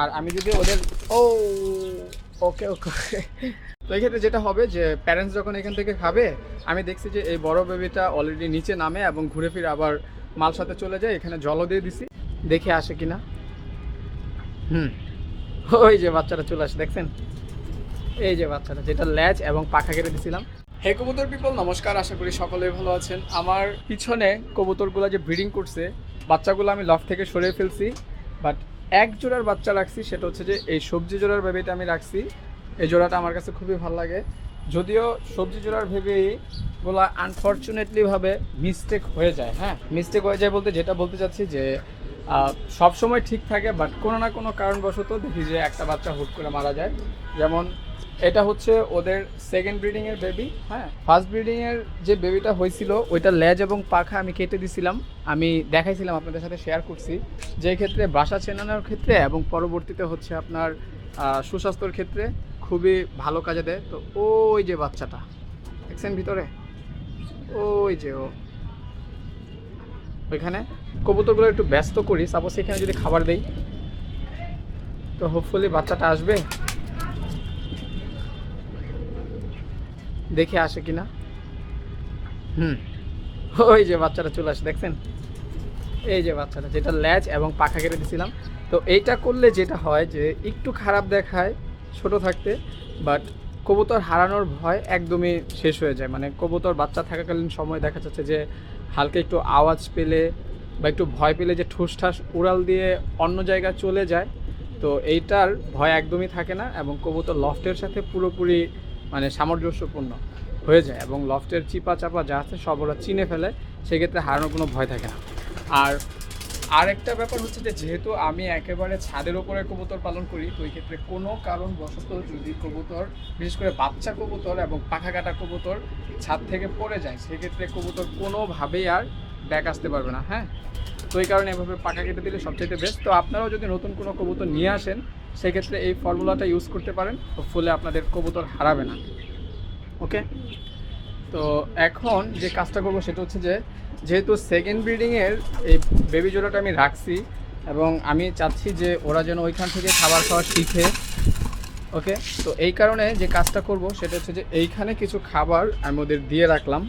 আর আমি যদি ওদের ও, ওকে ওকে। তো এই ক্ষেত্রে যেটা হবে যে প্যারেন্টস যখন এখান থেকে খাবে, আমি দেখছি যে এই বড় বেবিটা অলরেডি নিচে নামে এবং ঘুরে ফিরে আবার মাল সাথে চলে যায়, এখানে জলও দিয়ে দিছি। দেখে আসে কিনা। হুম। ওই যে বাচ্চাটা চলে আসে, দেখছেন? এই যে বাচ্চাটা, যেটা ল্যাচ এবং পাখা কেটে দিছিলাম। হে কবুতর পিপল নমস্কার, আশা করি সকলেই ভালো আছেন। আমার পিছনে কবুতরগুলো যে ব্রিডিং করছে, বাচ্চাগুলো আমি লফ থেকে সরিয়ে ফেলছি বাট এক জোড়ার বাচ্চা রাখছি, সেটা হচ্ছে যে এই সবজি জোড়ার বেবিটা আমি রাখছি। এই জোড়াটা আমার কাছে খুবই ভালো লাগে। যদিও সবজি জোড়ার ভেবেগুলো আনফর্চুনেটলিভাবে মিস্টেক হয়ে যায় হ্যাঁ? মিস্টেক হয়ে যায় বলতে যেটা বলতে চাচ্ছি যে সব সময় ঠিক থাকে বাট কোনো না কোনো কারণবশত দেখি যে একটা বাচ্চা হুট করে মারা যায়। যেমন এটা হচ্ছে ওদের সেকেন্ড ব্রিডিং এর বেবি হ্যাঁ। ফার্স্ট ব্রিডিং এর যে বেবিটা হয়েছিল ওইটা লেজ এবং পাখা আমি কেটে দিছিলাম। আমি দেখাইছিলাম আপনাদের সাথে শেয়ার করছি। যে ক্ষেত্রে বাসা চেনানোর ক্ষেত্রে এবং পরবর্তীতে হচ্ছে আপনার সুস্বাস্থ্যর ক্ষেত্রে খুবই ভালো কাজে দেয়। তো ওই যে বাচ্চাটা দেখছেন ভিতরে? ওই যে ও। ওইখানে কবুতরগুলো একটু ব্যস্ত করি। সাপোজ এখানে যদি খাবার দেই তো হোপফুলি বাচ্চাটা আসবে। দেখে আসে কিনা? হুম। ওই যে বাচ্চাটা চলে আসে দেখছেন? এই যে বাচ্চাটা যেটা ল্যাচ এবং পাখা কেটে দিছিলাম। তো এইটা করলে যেটা হয় যে একটু খারাপ দেখায় ছোট থাকতে বাট কবুতর হারানোর ভয় একদমই শেষ হয়ে যায়। মানে কবুতর বাচ্চা থাকাকালীন সময় দেখা যাচ্ছে যে হালকা একটু আওয়াজ পেলে বা একটু ভয় পেলে যে ঠুস ঠাস উড়াল দিয়ে অন্য জায়গায় চলে যায়। তো এইটার ভয় একদমই থাকে না এবং কবুতর লফটের সাথে পুরোপুরি মানে সামঞ্জস্যপূর্ণ হয়ে যায় এবং লফটের চিপা চাপা যা আছে সব ওরা চিনে ফেলে, সেক্ষেত্রে হারানোর কোনো ভয় থাকে না। আর আরেকটা ব্যাপার হচ্ছে যে, যেহেতু আমি একেবারে ছাদের ওপরে কবুতর পালন করি, তো এই ক্ষেত্রে কোনো কারণবশত যদি কবুতর, বিশেষ করে বাচ্চা কবুতর এবং পাখা কাটা কবুতর ছাদ থেকে পড়ে যায়, সেক্ষেত্রে কবুতর কোনোভাবেই আর ব্যাক আসতে পারবে না হ্যাঁ? তো এই কারণে এভাবে পাখা কেটে দিলে সবচেয়ে বেস্ট তো আপনারাও যদি নতুন কোনো কবুতর নিয়ে আসেন সেক্ষেত্রে এই ফর্মুলাটা ইউজ করতে পারেন ফলে আপনাদের কবুতর হারাবে না। ওকে তো এখন যে কাজটা করব সেটা হচ্ছে যে, যেহেতু সেকেন্ড ব্রিডিংয়ের এই বেবি জোড়াটা আমি রাখছি এবং আমি চাচ্ছি যে ওরা যেন ওইখান থেকে খাবার খাওয়া শিখে। ওকে তো এই কারণে যে কাজটা করব সেটা হচ্ছে যে, এইখানে কিছু খাবার আমি ওদের দিয়ে রাখলাম।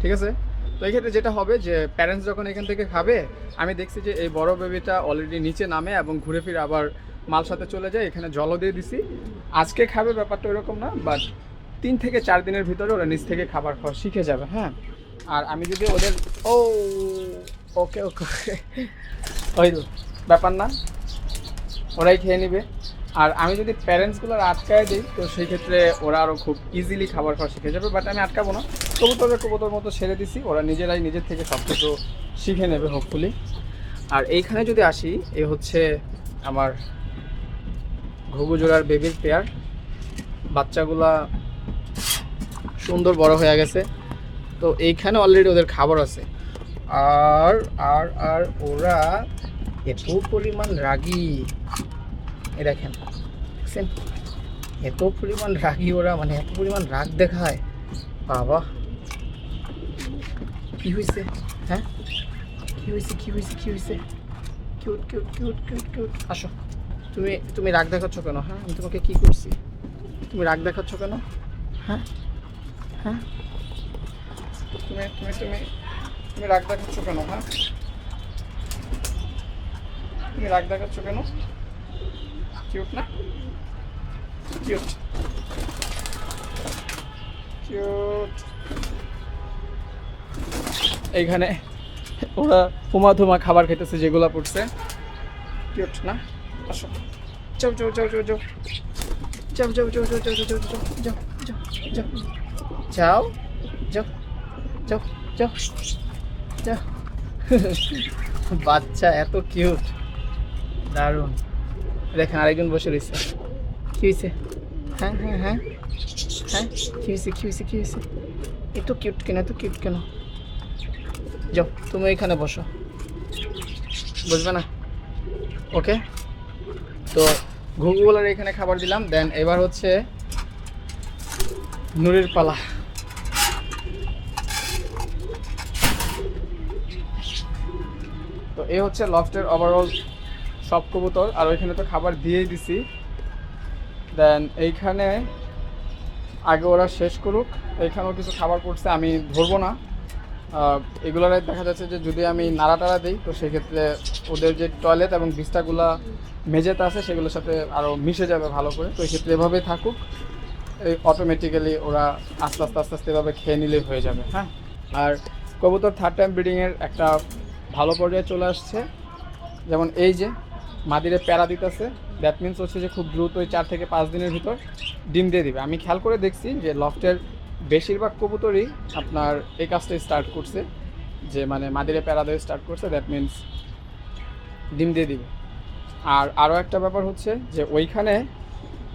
ঠিক আছে? তো এই ক্ষেত্রে যেটা হবে যে প্যারেন্টস যখন এখান থেকে খাবে, আমি দেখছি যে এই বড় বেবিটা অলরেডি নিচে নামে এবং ঘুরে ফিরে আবার মাল সাথে চলে যায়, এখানে জলও দিয়ে দিছি। আজকে খাবে ব্যাপারটা এরকম না বাট তিন থেকে চার দিনের ভিতরে ওরা নিচ থেকে খাবার খাওয়া শিখে যাবে হ্যাঁ? আর আমি যদি ওদের, ও, ওকে ওকে, ওই ব্যাপার না, ওরাই খেয়ে নেবে। আর আমি যদি প্যারেন্টসগুলোর আটকায় দিই, তো সেই ক্ষেত্রে ওরা আরও খুব ইজিলি খাবার খাওয়া শিখে যাবে বাট আমি আটকাবো না। কবুতরের কবুতর মতো ছেড়ে দিছি। ওরা নিজেরাই নিজের থেকে সব কিছু শিখে নেবে হোপফুলি আর এইখানে যদি আসি, এ হচ্ছে আমার ঘুঘু জোড়ার বেবির পেয়ার বাচ্চাগুলা সুন্দর বড় হয়ে গেছে। তো এইখানে অলরেডি ওদের খাবার আছে। আর আর আর ওরা এত পরিমাণ রাগী। এ দেখেন, দেখছেন? এত পরিমাণ রাগী ওরা মানে এত পরিমাণ রাগ দেখায়। বাবা। কি হয়েছে হ্যাঁ কি হয়েছে কি হয়েছে কি হয়েছে cute cute cute cute cute আসো তুমি তুমি রাগ দেখাচ্ছ কেন হ্যাঁ আমি তোমাকে কি করছি তুমি রাগ দেখাচ্ছ কেন হ্যাঁ হ্যাঁ তুমি তুমি তুমি তুমি রাগ দেখাচ্ছ কেন হ্যাঁ তুমি রাগ দেখাচ্ছ কেন কিউট না কিউট কিউট এইখানে ওরা হুমা ধুমা খাবার খেতেছে যেগুলো পড়ছে কিউট না আসো যাও যাও যাও যাও যাও যাও যাও যাও যাও যাও যাও যাও যাও যাও যাও যাও যাও বাচ্চা এত কিউট দারুণ দেখেন আরেকজন বসে রয়েছে কি হয়েছে হ্যাঁ হ্যাঁ হ্যাঁ হ্যাঁ কি হয়েছে কি হয়েছে কি হয়েছে এত কিউট কেন এত কিউট কেন যাও, তুমি এখানে বসো। বুঝবে না? ওকে তো ঘুঘুগুলোর এখানে খাবার দিলাম দেন এবার হচ্ছে নুরের পালা। তো এই হচ্ছে লফটের ওভারঅল সব কবুতর, আর ওইখানে তো খাবার দিয়েই দিছি। দেন এইখানে আগে ওরা শেষ করুক, এইখানেও কিছু খাবার পড়ছে, আমি ধরবো না। এগুলোর দেখা যাচ্ছে যে যদি আমি নাড়া টাড়া দিই তো সেক্ষেত্রে ওদের যে টয়লেট এবং বিস্তাগুলা মেঝেতে আছে সেগুলোর সাথে আরও মিশে যাবে ভালো করে। তো এই ক্ষেত্রে এভাবেই থাকুক। এই অটোমেটিক্যালি ওরা আস্তে আস্তে আস্তে আস্তে এভাবে খেয়ে নিলেই হয়ে যাবে। হ্যাঁ। আর কবুতর থার্ড টাইম ব্রিডিংয়ের একটা ভালো পর্যায়ে চলে আসছে। যেমন এই যে মাদিরে প্যারা দিতেছে। দ্যাট মিন্স হচ্ছে যে খুব দ্রুতই চার থেকে পাঁচ দিনের ভিতর ডিম দিয়ে দিবে। আমি খেয়াল করে দেখছি যে লফটের বেশিরভাগ কবুতরই আপনার এই কাজটা স্টার্ট করছে, যে মানে মাদিরে প্যারা দিয়ে স্টার্ট করছে দ্যাট মিন্স ডিম দিয়ে দিবে। আর আরও একটা ব্যাপার হচ্ছে যে ওইখানে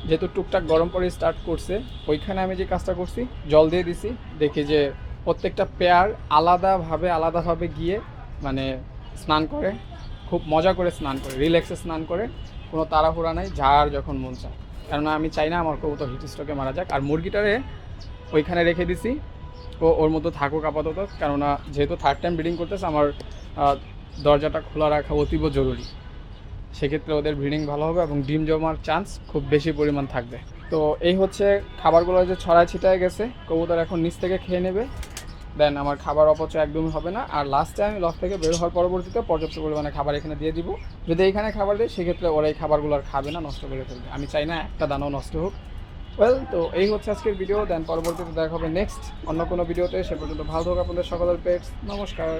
যেহেতু টুকটাক গরম পরে স্টার্ট করছে, ওইখানে আমি যে কাজটা করছি, জল দিয়ে দিছি, দেখি যে প্রত্যেকটা পেয়ার আলাদাভাবে আলাদাভাবে গিয়ে মানে স্নান করে, খুব মজা করে স্নান করে রিল্যাক্সে স্নান করে, কোনো তাড়াহুড়া নাই, যার যখন মন চায়। কেননা আমি চাই না আমার কবুতর হিট স্ট্রোকে মারা যাক। আর মুরগিটারে ওইখানে রেখে দিছি। ও ওর মতো থাকুক আপাতত, কেননা যেহেতু থার্ড টাইম ব্রিডিং করতেছে, আমার দরজাটা খোলা রাখা অতীব জরুরি। সেক্ষেত্রে ওদের ব্রিডিং ভালো হবে এবং ডিম জমার চান্স খুব বেশি পরিমাণ থাকবে। তো এই হচ্ছে খাবারগুলো যে ছড়ায় ছিটায় গেছে, কবুতর এখন নিচ থেকে খেয়ে নেবে। দেন আমার খাবার অপচয় একদমই হবে না। আর লাস্টে আমি লস থেকে বের হওয়ার পরবর্তীতে পর্যাপ্ত পরিমাণে খাবার এখানে দিয়ে দিব। যদি এইখানে খাবার দিই সেক্ষেত্রে ওরা এই খাবারগুলো আর খাবে না, নষ্ট করে ফেলবে। আমি চাই না একটা দানাও নষ্ট হোক। ওয়েল তো এই হচ্ছে আজকের ভিডিও দেন পরবর্তীতে দেখা হবে নেক্সট অন্য কোনো ভিডিওতে সে পর্যন্ত ভালো থাকুক আপনাদের সকলের পেটস নমস্কার।